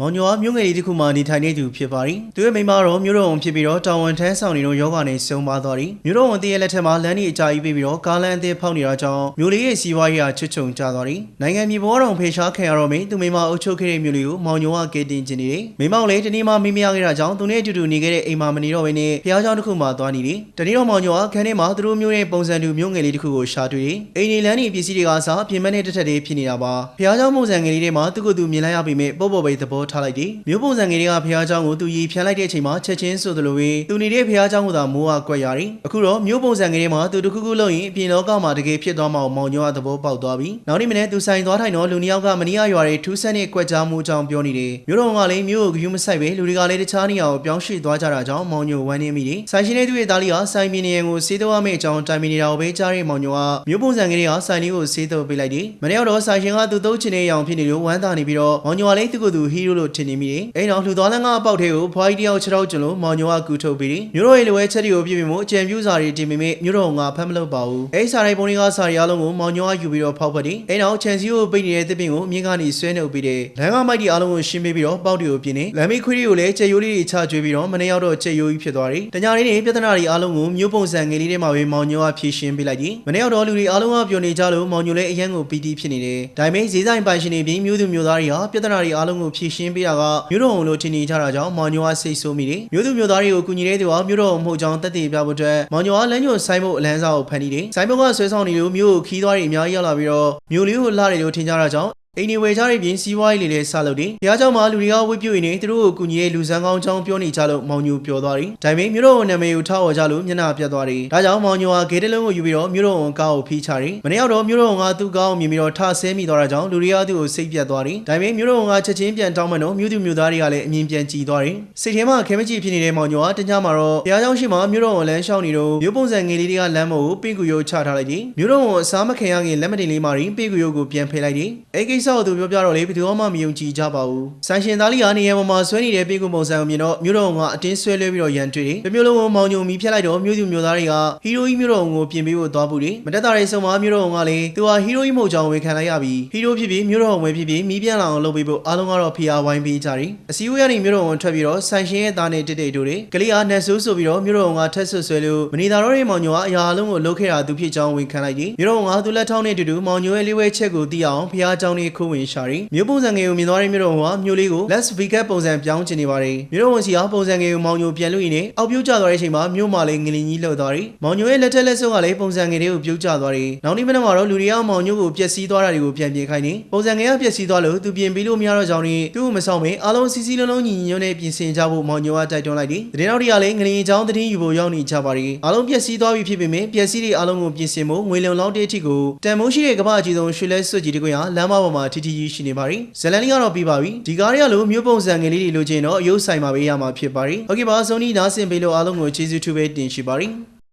မောင်ညောမြို့ငယ်လေးတစ်ခုမှာနေထိုင်နေသူဖြစ်ပါသည်သူရဲ့မိန်းမတော့မြို့တော်ဝန်ဖြစ်ပြီးတော့တာဝန်ထမ်းဆောင်နေတော့ယောဂနဲ့ဆုံးပါသွားသည်မြို့တော်ဝန်တည့်ရဲ့လက်ထက်မှာလမ်းကြီးအကြာကြီးပြီးပြီးတော့ကားလမ်းအသစ်ဖောက်နေတာကြောင့်မြို့လေးရဲ့စီးပွားရေးဟာချွတ်ချုံကျသွားသည်နိုင်ငံမြေပေါ်တော်ဖေရှားခံရတော့မင်းသူမိန်းမအုပ်ချုပ်ခဲ့တဲ့မြို့လေးကိုမောင်ညောကကယ်တင်ခြင်းနေတယ်မိန်းမကလည်းတနေ့မှမေးမရခဲ့တာကြောင့်သူနဲ့အတူတူနေခဲ့တဲ့အိမ်မှာမနေတော့ဘဲနဲ့ဖျားเจ้าတစ်ခုမှသွားနေတယ်တနေ့တော့မောင်ညောကခန်းထဲမှာသူတို့မျိုးရဲ့ပုံစံတူမြို့ငယ်လေးတစ်ခုကိုရှာတွေ့တယ်အိမ်နေလမ်းကြီးပစ္စည်းတွေကစားပြင်မနဲ့တက်တက်လေးဖြစ်နေတာပါဖျားเจ้าပုံစံငယ်လေးတွေမှာသူ့ကိုယ်သူမြင်လိုက်ရပြီမဲ့ပေါ့ပေါ့ပဲသဘော ထားလိုက်တယ်မြို့ပုံစံငယ်တွေကဖျားเจ้าကိုသူရီဖြန်းလိုက်တဲ့အချိန်မှာချက်ချင်းဆိုသလိုပဲသူနေတဲ့ဖျားเจ้าကသာမိုးကကွက်ရတယ်အခုတော့မြို့ပုံစံငယ်တွေမှာသူတစ်ခုခုလုပ်ရင်အပြင်လောကမှာတကယ်ဖြစ်သွားမှာကိုမောင်ညောကသဘောပေါက်သွားပြီနောက်နေ့မနေ့သူဆိုင်သွားထိုင်တော့လူနှစ်ယောက်ကမနီးရရွာတွေထူးဆန်းတဲ့ကွက်ကြားမှုအကြောင်းပြောနေတယ်မြို့တော်ကလည်းမြို့ကိုဂရုမစိုက်ပဲလူတွေကလည်းတခြားနေရာကိုပြောင်းရွှေ့သွားကြတာကြောင့်မောင်ညိုဝမ်းနေမိတယ်ဆိုင်ရှင်တဲ့သူရဲ့သားလေးကဆိုင်မီနီယံကိုစေးတော့မယ့်အကြောင်းတိုင်မီနေတာကိုပဲကြားတဲ့မောင်ညိုကမြို့ပုံစံကလေးကဆိုင်လေးကိုစေးတော့ပေးလိုက်တယ်မနေ့ကတော့ဆိုင်ရှင်ကသူသုံးချင်တဲ့အရောင်ဖြစ်နေလို့ဝမ်းသာနေပြီးတော့မောင်ညိုကလည်းသူ့ကိုယ်သူဟီးရိုး လို့ထင်နေမိတယ်အဲ့တော့လှူသွားလန်းကအပေါက်ထဲကိုဖွားကြီးတယောက်ခြေထောက်ကျလို့မောင်ညိုကကူထုတ်ပြီးတယ်မြို့တော်ရဲ့လိုဝဲချက်တွေကိုပြည့်ပြမှုအကြံပြုစာတွေတင်ပေမဲ့မြို့တော်ကဖမ်းမလုပ်ပါဘူးအဲ့စာရိုက်ပုံတွေကစာရီအားလုံးကိုမောင်ညိုကယူပြီးတော့ဖောက်ဖက်တယ်အဲ့တော့ချန်စီကိုပိတ်နေတဲ့တစ်ပင်ကိုအမြင့်ကနေဆွဲနှုတ်ပြီးတယ်လမ်းကမိုက်ဒီအားလုံးကိုရှင်းပေးပြီးတော့ပေါက်တွေကိုပြင်းနေလမ်းမေးခွေးတွေကိုလည်းကြက်ရိုးလေးတွေချကျွေးပြီးတော့မနေ့ရောက်တော့ကြက်ရိုးကြီးဖြစ်သွားတယ်တညာလေးတွေပြဿနာတွေအားလုံးကိုမျိုးပုံစံငယ်လေးတွေမှာပဲမောင်ညိုကဖြေရှင်းပေးလိုက်တယ်မနေ့ရောက်တော့လူတွေအားလုံးကပျော်နေကြလို့မောင်ညိုလည်းအရန်ကိုပီတီဖြစ်နေတယ်ဒါပေမဲ့ဈေးဆိုင်ပိုင်ရှင်တွေပြင်မျိုးသူမျိုးသားတွေဟာပြဿနာတွေအားလုံးကိုဖြေရှင်းပေးတာကမျိုးတော်အောင်လို့ထင်နေကြတာကြောင့်မောင်ညိုကစိတ်ဆိုးမိတယ်မျိုးသူမျိုးသားတွေကိုကူညီတဲ့သူကမျိုးတော်အောင်မဟုတ်ကြောင်းတက်တည်ပြဖို့အတွက်မောင်ညိုကလမ်းညွန်ဆိုင်ဖို့အလန်းစားကိုဖန်တီးတယ်ဆိုင်ဖို့ကဆွဲဆောင်နေလို့မျိုးကိုခီးသွားတွေအများကြီးရောက်လာပြီးတော့မျိုးလေးကိုလှတယ်လို့ထင်ကြတာကြောင့် အိမ်နေဝယ်ကြတဲ့ပြင်စီးပွားရေးလေးလေးစလုပ်တယ်။ဘုရားကျောင်းမှာလူတွေကဝိပြုတ်နေသူတို့ကိုကူညီတဲ့လူစမ်းကောင်းချောင်းပြောနေကြလို့မောင်ညိုပြောသွားတယ်။ဒါပေမဲ့မြို့တော်ဝန်နာမည်ကိုထားဝေါ်ကြလို့မျက်နှာပြတ်သွားတယ်။ဒါကြောင့်မောင်ညိုကဂေးတလုံးကိုယူပြီးတော့မြို့တော်ဝန်ကားကိုဖိချတယ်။မနေ့ရောက်တော့မြို့တော်ဝန်ကသူ့ကားကိုမြင်ပြီးတော့ထဆဲမိသွားတာကြောင့်လူတွေကသူ့ကိုစိတ်ပြတ်သွားတယ်။ဒါပေမဲ့မြို့တော်ဝန်ကချက်ချင်းပြန်တောင်းမှတော့မြို့သူမြို့သားတွေကလည်းအမြင်ပြန်ကြည်သွားတယ်။စိတ်ထဲမှာခဲမကြည့်ဖြစ်နေတဲ့မောင်ညိုကတညမှာတော့ဘုရားကျောင်းရှိမှမြို့တော်ဝန်လမ်းလျှောက်နေတော့မြို့ပုံစံငယ်လေးတွေကလမ်းမို့ပင့်ကူရုပ်ချထားလိုက်တယ်။မြို့တော်ဝန်အစားမခင်ရခင်လက်မတင်လေးမှာရင်ပင့်ကူရုပ်ကိုပြန်ဖယ်လိုက်တယ်။အဲကိစ္စကိုသူပြောပြတော့လေဘယ်သူမှမယုံကြည်ကြပါဘူး။ဆိုင်ရှင်သားလေးကနေရပေါ်မှာဆွဲနေတဲ့ပေးကုပုံစံကိုမြင်တော့မြို့တော်ကအတင်းဆွဲလွဲပြီးတော့ရန်တွေ့တယ်။မျိုးလုံးကမောင်ညုံမီဖျက်လိုက်တော့မြို့သူမြို့သားတွေကဟီရိုကြီးမြို့တော်ကိုပြင်ပေးဖို့သွားဖို့တယ်။မတက်တာတွေဆုံမှာမြို့တော်ကလည်းသူဟာဟီရိုကြီးမဟုတ်ကြောင်ဝေခံလိုက်ရပြီးဟီရိုဖြစ်ပြီးမြို့တော်ဝင်ဖြစ်ပြီးမီးပြန်လာအောင်လုပ်ပေးဖို့အားလုံးကတော့ဖိအားဝိုင်းပေးကြတယ်။အစည်းအဝေးကနေမြို့တော်ဝင်ထွက်ပြီးတော့ဆိုင်ရှင်ရဲ့သားနဲ့တစ်တိတ်တို့တွေကလေးအားနဲ့ဆိုးဆိုပြီးတော့မြို့တော်ကထက်ဆွဆွဲလို့မနေတာတော့ရဲ့မောင်ညုံကအရာအလုံးကိုလှုပ်ခဲ့တာသူဖြစ်ကြောင်ဝေခံလိုက်တယ်။မြို့တော်ကသူလက်ထောင်းနဲ့အတူတူမောင်ညုံရဲ့လေးဝဲချက်ကိုသိအောင်ဖျားကြောင်တွေခိုးဝင်ရှာတယ်။မြို့ပုံစံငယ်ကိုမြင်သွားတဲ့မြို့တော်ဝန်ကမြို့လေးကို Las Vegas ပုံစံပြောင်းချင်နေပါတယ်။မြို့တော်ဝန်စီကပုံစံငယ်ကိုမောင်ညိုပြန်လို့ရင်းနဲ့အောက်ပြုတ်ကျသွားတဲ့အချိန်မှာမြို့မှာလည်းငလင်ကြီးလှုပ်သွားတယ်။မောင်ညိုရဲ့လက်ထက်လက်ဆုပ်ကလည်းပုံစံငယ်တွေကိုပြုတ်ကျသွားတယ်။နောက်နေ့မနက်မှာတော့လူတွေကမောင်ညိုကိုပျက်စီးသွားတာတွေကိုပြန်ပြင်ခိုင်းနေ။ပုံစံငယ်ကပျက်စီးသွားလို့သူပြင်ပြီးလို့မရတော့ကြောင်းနဲ့သူ့ကိုမဆောင်မင်းအားလုံးစီစီလုံးလုံးညီညီညွတ်နဲ့ပြင်ဆင်ကြဖို့မောင်ညိုကတိုက်တွန်းလိုက်တယ်။တရင်နောက်တွေကလည်းငလင်ချောင်းတရင်ယူဖို့ရောက်နေကြပါတယ်။အားလုံးပျက်စီးသွားပြီဖြစ်ပေမဲ့ပျက်စီးတွေအားလုံးကိုပြင်ဆင်ဖို့ငွေလုံလောက်တဲ့အထိကိုတန်မိုးရှိတဲ့ကမ္ဘာအကြီးဆုံးရွှေလဲစွတ်ကြီးတကွန်းဟာလမ်းမပေါ်မှာထီထီကြီးရှိနေပါတယ်။ဇလန်လေးကတော့ပြီးပါပြီ။ဒီကားတွေကလို့မျိုးပုံစံငယ်လေးတွေလိုချင်တော့အယုတ်ဆိုင်မှာပဲရမှာဖြစ်ပါတယ်။ဟုတ်ကဲ့ပါဆုံးနီးနားဆင်ပေးလို့အားလုံးကိုကျေးဇူးထူးပဲတင်ရှိပါတယ်။